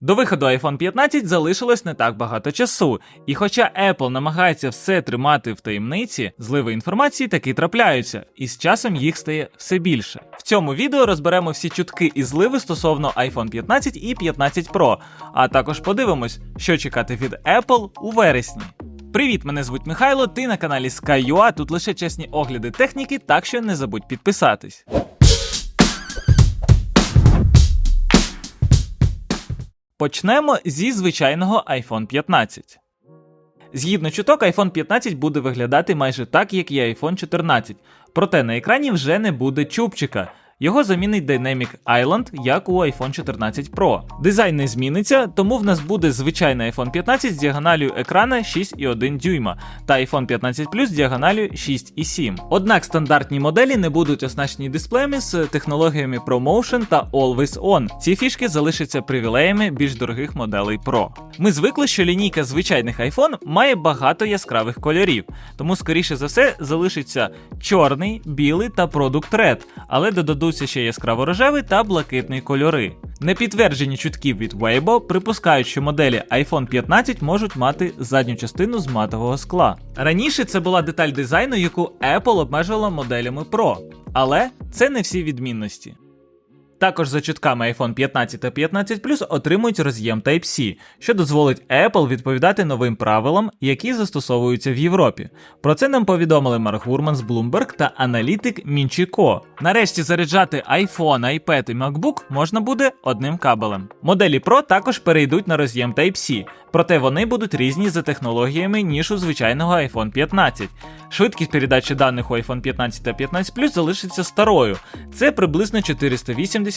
До виходу iPhone 15 залишилось не так багато часу, і хоча Apple намагається все тримати в таємниці, зливи інформації таки трапляються, і з часом їх стає все більше. В цьому відео розберемо всі чутки і зливи стосовно iPhone 15 і 15 Pro, а також подивимось, що чекати від Apple у вересні. Привіт, мене звуть Михайло. Ти на каналі SkyUA, Тут лише чесні огляди техніки, так що не забудь підписатись. Почнемо зі звичайного iPhone 15. Згідно чуток, iPhone 15 буде виглядати майже так, як і iPhone 14, проте на екрані вже не буде чубчика. Його замінить Dynamic Island, як у iPhone 14 Pro. Дизайн не зміниться, тому в нас буде звичайний iPhone 15 з діагоналю екрана 6,1 дюйма та iPhone 15 Plus з діагоналю 6,7. Однак стандартні моделі не будуть оснащені дисплеями з технологіями ProMotion та Always On. Ці фішки залишаться привілеями більш дорогих моделей Pro. Ми звикли, що лінійка звичайних iPhone має багато яскравих кольорів, тому скоріше за все залишиться чорний, білий та Product Red, але додадуться ще яскраво рожевий та блакитний кольори. Непідтверджені чутки від Weibo припускають, що моделі iPhone 15 можуть мати задню частину з матового скла. Раніше це була деталь дизайну, яку Apple обмежувала моделями Pro, але це не всі відмінності. Також за чутками iPhone 15 та 15 Plus отримують роз'єм Type-C, що дозволить Apple відповідати новим правилам, які застосовуються в Європі. Про це нам повідомили Марк Гурман з Bloomberg та аналітик Мінчіко. Нарешті заряджати iPhone, iPad і MacBook можна буде одним кабелем. Моделі Pro також перейдуть на роз'єм Type-C, проте вони будуть різні за технологіями, ніж у звичайного iPhone 15. Швидкість передачі даних у iPhone 15 та 15 Plus залишиться старою. Це приблизно 480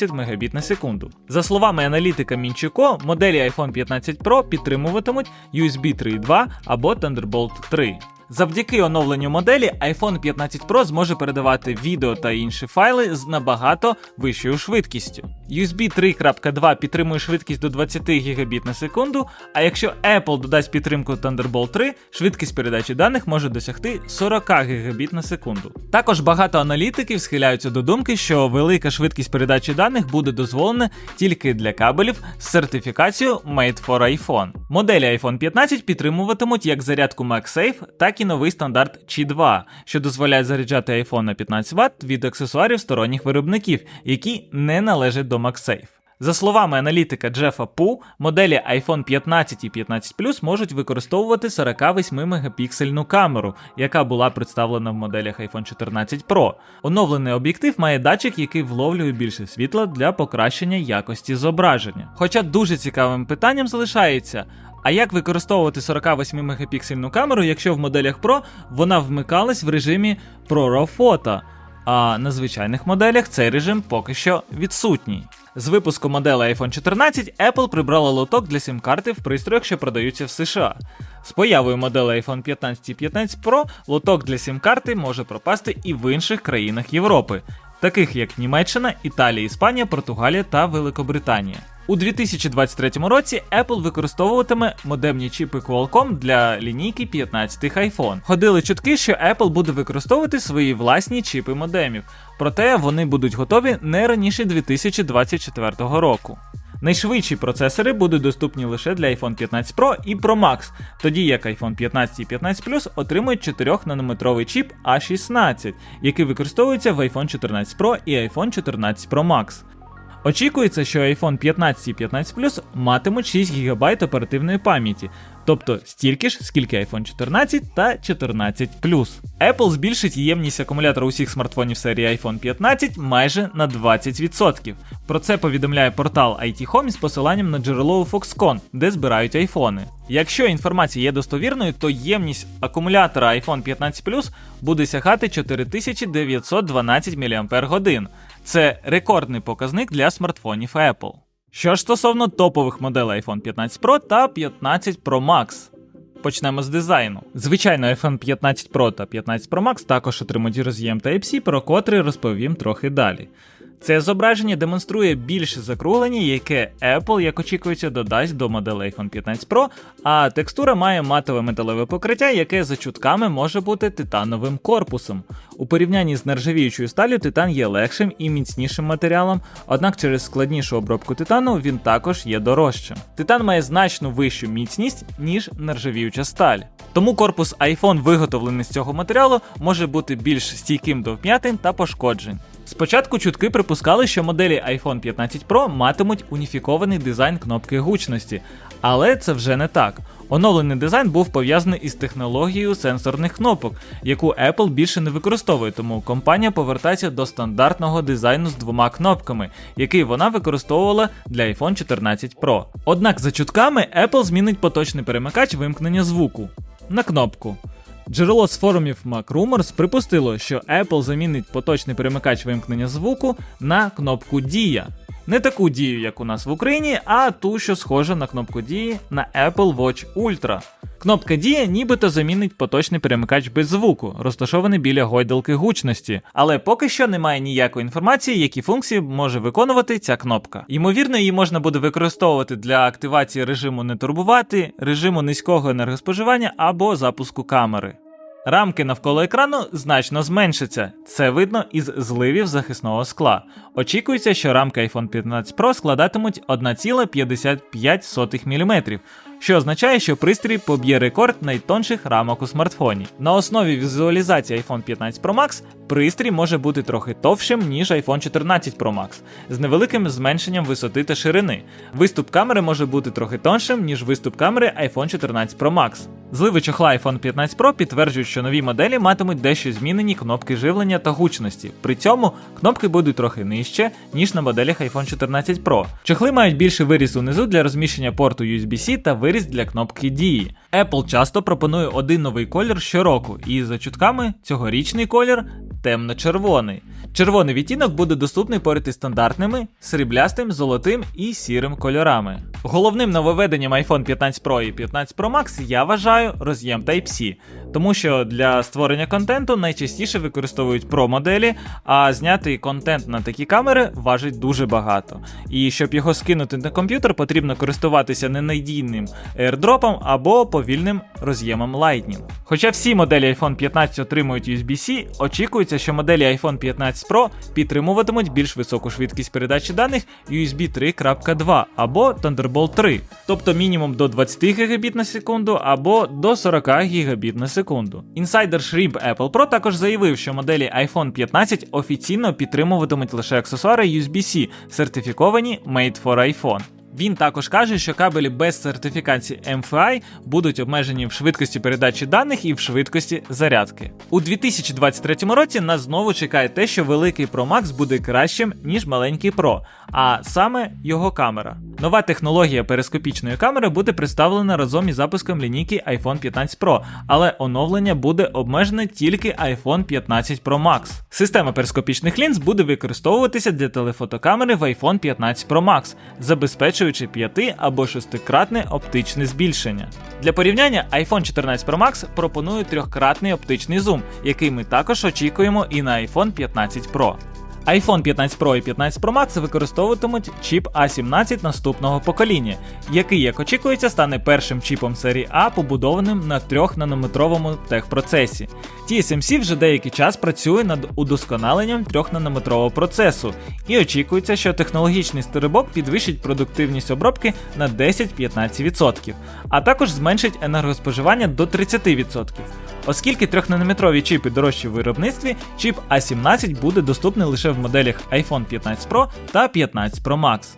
Мбіт на секунду. За словами аналітика Мінчуко, моделі iPhone 15 Pro підтримуватимуть USB 3.2 або Thunderbolt 3. Завдяки оновленню моделі iPhone 15 Pro зможе передавати відео та інші файли з набагато вищою швидкістю. USB 3.2 підтримує швидкість до 20 Гбіт на секунду, а якщо Apple додасть підтримку Thunderbolt 3, швидкість передачі даних може досягти 40 Гбіт на секунду. Також багато аналітиків схиляються до думки, що велика швидкість передачі даних буде дозволена тільки для кабелів з сертифікацією Made for iPhone. Моделі iPhone 15 підтримуватимуть як зарядку MagSafe, так і і новий стандарт Qi 2, що дозволяє заряджати iPhone на 15 Вт від аксесуарів сторонніх виробників, які не належать до MagSafe. За словами аналітика Джефа Пу, моделі iPhone 15 і 15 Plus можуть використовувати 48 мегапіксельну камеру, яка була представлена в моделях iPhone 14 Pro. Оновлений об'єктив має датчик, який вловлює більше світла для покращення якості зображення. Хоча дуже цікавим питанням залишається. А як використовувати 48 мегапіксельну камеру, якщо в моделях Pro вона вмикалась в режимі ProRAW Photo, а на звичайних моделях цей режим поки що відсутній. З випуску моделей iPhone 14 Apple прибрала лоток для сім-карти в пристроях, що продаються в США. З появою моделей iPhone 15 і 15 Pro лоток для сім-карти може пропасти і в інших країнах Європи, таких як Німеччина, Італія, Іспанія, Португалія та Великобританія. У 2023 році Apple використовуватиме модемні чіпи Qualcomm для лінійки 15 iPhone. Ходили чутки, що Apple буде використовувати свої власні чіпи модемів, проте вони будуть готові не раніше 2024 року. Найшвидші процесори будуть доступні лише для iPhone 15 Pro і Pro Max, тоді як iPhone 15 і 15 Plus отримують 4-нанометровий чіп A16, який використовується в iPhone 14 Pro і iPhone 14 Pro Max. Очікується, що iPhone 15 і 15 Plus матимуть 6 ГБ оперативної пам'яті, тобто стільки ж, скільки iPhone 14 та 14 Plus. Apple збільшить ємність акумулятора усіх смартфонів серії iPhone 15 майже на 20%. Про це повідомляє портал IT Home з посиланням на джерело у Foxconn, де збирають айфони. Якщо інформація є достовірною, то ємність акумулятора iPhone 15 Plus буде сягати 4912 мАч. Це рекордний показник для смартфонів Apple. Що ж стосовно топових моделей iPhone 15 Pro та 15 Pro Max. Почнемо з дизайну. Звичайно, iPhone 15 Pro та 15 Pro Max також отримують роз'єм Type-C, про котрий розповім трохи далі. Це зображення демонструє більше закруглення, яке Apple, як очікується, додасть до моделей iPhone 15 Pro, а текстура має матове металеве покриття, яке за чутками може бути титановим корпусом. У порівнянні з нержавіючою сталю титан є легшим і міцнішим матеріалом, однак через складнішу обробку титану він також є дорожчим. Титан має значно вищу міцність, ніж нержавіюча сталь. Тому корпус iPhone, виготовлений з цього матеріалу, може бути більш стійким до вм'ятин та пошкоджень. Спочатку чутки припускали, що моделі iPhone 15 Pro матимуть уніфікований дизайн кнопки гучності, але це вже не так. Оновлений дизайн був пов'язаний із технологією сенсорних кнопок, яку Apple більше не використовує, тому компанія повертається до стандартного дизайну з двома кнопками, який вона використовувала для iPhone 14 Pro. Однак, за чутками, Apple змінить поточний перемикач вимкнення звуку на кнопку. Джерело з форумів MacRumors припустило, що Apple замінить поточний перемикач вимкнення звуку на кнопку Дія. Не таку дію, як у нас в Україні, а ту, що схожа на кнопку дії на Apple Watch Ultra. Кнопка Дія нібито замінить поточний перемикач без звуку, розташований біля гойдалки гучності, але поки що немає ніякої інформації, які функції може виконувати ця кнопка. Ймовірно, її можна буде використовувати для активації режиму не турбувати, режиму низького енергоспоживання або запуску камери. Рамки навколо екрану значно зменшаться. Це видно із зливів захисного скла. Очікується, що рамки iPhone 15 Pro складатимуть 1,55 мм, що означає, що пристрій поб'є рекорд найтонших рамок у смартфоні. На основі візуалізації iPhone 15 Pro Max пристрій може бути трохи товщим, ніж iPhone 14 Pro Max, з невеликим зменшенням висоти та ширини. Виступ камери може бути трохи тоншим, ніж виступ камери iPhone 14 Pro Max. Зливи чохла iPhone 15 Pro підтверджують, що нові моделі матимуть дещо змінені кнопки живлення та гучності. При цьому кнопки будуть трохи нижче, ніж на моделях iPhone 14 Pro. Чохли мають більший виріз унизу для розміщення порту USB-C та виріз для кнопки дії. Apple часто пропонує один новий колір щороку, і за чутками цьогорічний колір темно-червоний. Червоний відтінок буде доступний поряд із стандартними, сріблястим, золотим і сірим кольорами. Головним нововведенням iPhone 15 Pro і 15 Pro Max я вважаю роз'єм Type-C, тому що для створення контенту найчастіше використовують Pro моделі, а зняти контент на такі камери важить дуже багато. І щоб його скинути на комп'ютер, потрібно користуватися ненадійним AirDrop або повільним роз'ємом Lightning. Хоча всі моделі iPhone 15 отримують USB-C, очікується, що моделі iPhone 15 Pro підтримуватимуть більш високу швидкість передачі даних USB 3.2 або Thunderbolt 3, тобто мінімум до 20 Гбіт на секунду або до 40 Гбіт на секунду. Інсайдер Шріб Apple Pro також заявив, що моделі iPhone 15 офіційно підтримуватимуть лише аксесуари USB-C, сертифіковані Made for iPhone. Він також каже, що кабелі без сертифікації MFI будуть обмежені в швидкості передачі даних і в швидкості зарядки. У 2023 році нас знову чекає те, що великий Pro Max буде кращим, ніж маленький Pro, а саме його камера. Нова технологія перископічної камери буде представлена разом із запуском лінійки iPhone 15 Pro, але оновлення буде обмежене тільки iPhone 15 Pro Max. Система перископічних лінз буде використовуватися для телефотокамери в iPhone 15 Pro Max, забезпечуючи 5 або 6-кратне оптичне збільшення. Для порівняння iPhone 14 Pro Max пропонує трьохкратний оптичний зум, який ми також очікуємо і на iPhone 15 Pro iPhone 15 Pro і 15 Pro Max використовуватимуть чіп A17 наступного покоління, який, як очікується, стане першим чіпом серії А, побудованим на 3-нанометровому техпроцесі. TSMC вже деякий час працює над удосконаленням 3-нанометрового процесу, і очікується, що технологічний стеребок підвищить продуктивність обробки на 10-15%, а також зменшить енергоспоживання до 30%. Оскільки 3-нанометрові чіпи дорожчі в виробництві, чіп A17 буде доступний лише в моделях iPhone 15 Pro та 15 Pro Max.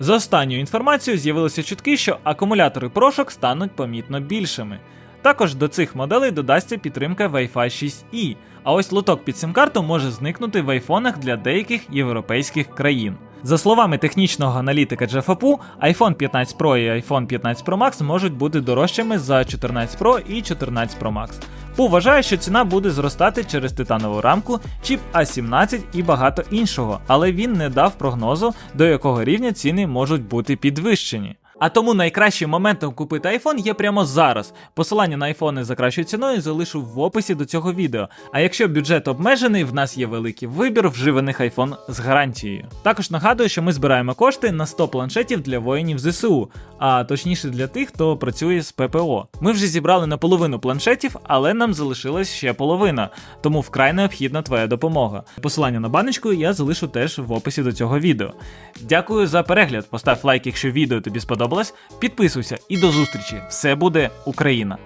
За останньою інформацією з'явилися чутки, що акумулятори прошок стануть помітно більшими. Також до цих моделей додасться підтримка Wi-Fi 6E, а ось лоток під сим-карту може зникнути в айфонах для деяких європейських країн. За словами технічного аналітика Джефа Пу, iPhone 15 Pro і iPhone 15 Pro Max можуть бути дорожчими за 14 Pro і 14 Pro Max. Пу вважає, що ціна буде зростати через титанову рамку, чіп A17 і багато іншого, але він не дав прогнозу, до якого рівня ціни можуть бути підвищені. А тому найкращим моментом купити iPhone є прямо зараз. Посилання на айфони за кращою ціною залишу в описі до цього відео. А якщо бюджет обмежений, в нас є великий вибір вживаних iPhone з гарантією. Також нагадую, що ми збираємо кошти на 100 планшетів для воїнів ЗСУ, а точніше для тих, хто працює з ППО. Ми вже зібрали наполовину планшетів, але нам залишилась ще половина, тому вкрай необхідна твоя допомога. Посилання на баночку я залишу теж в описі до цього відео. Дякую за перегляд. Постав лайк, якщо відео тобі сподобалось. Підписуйся і до зустрічі. Все буде Україна!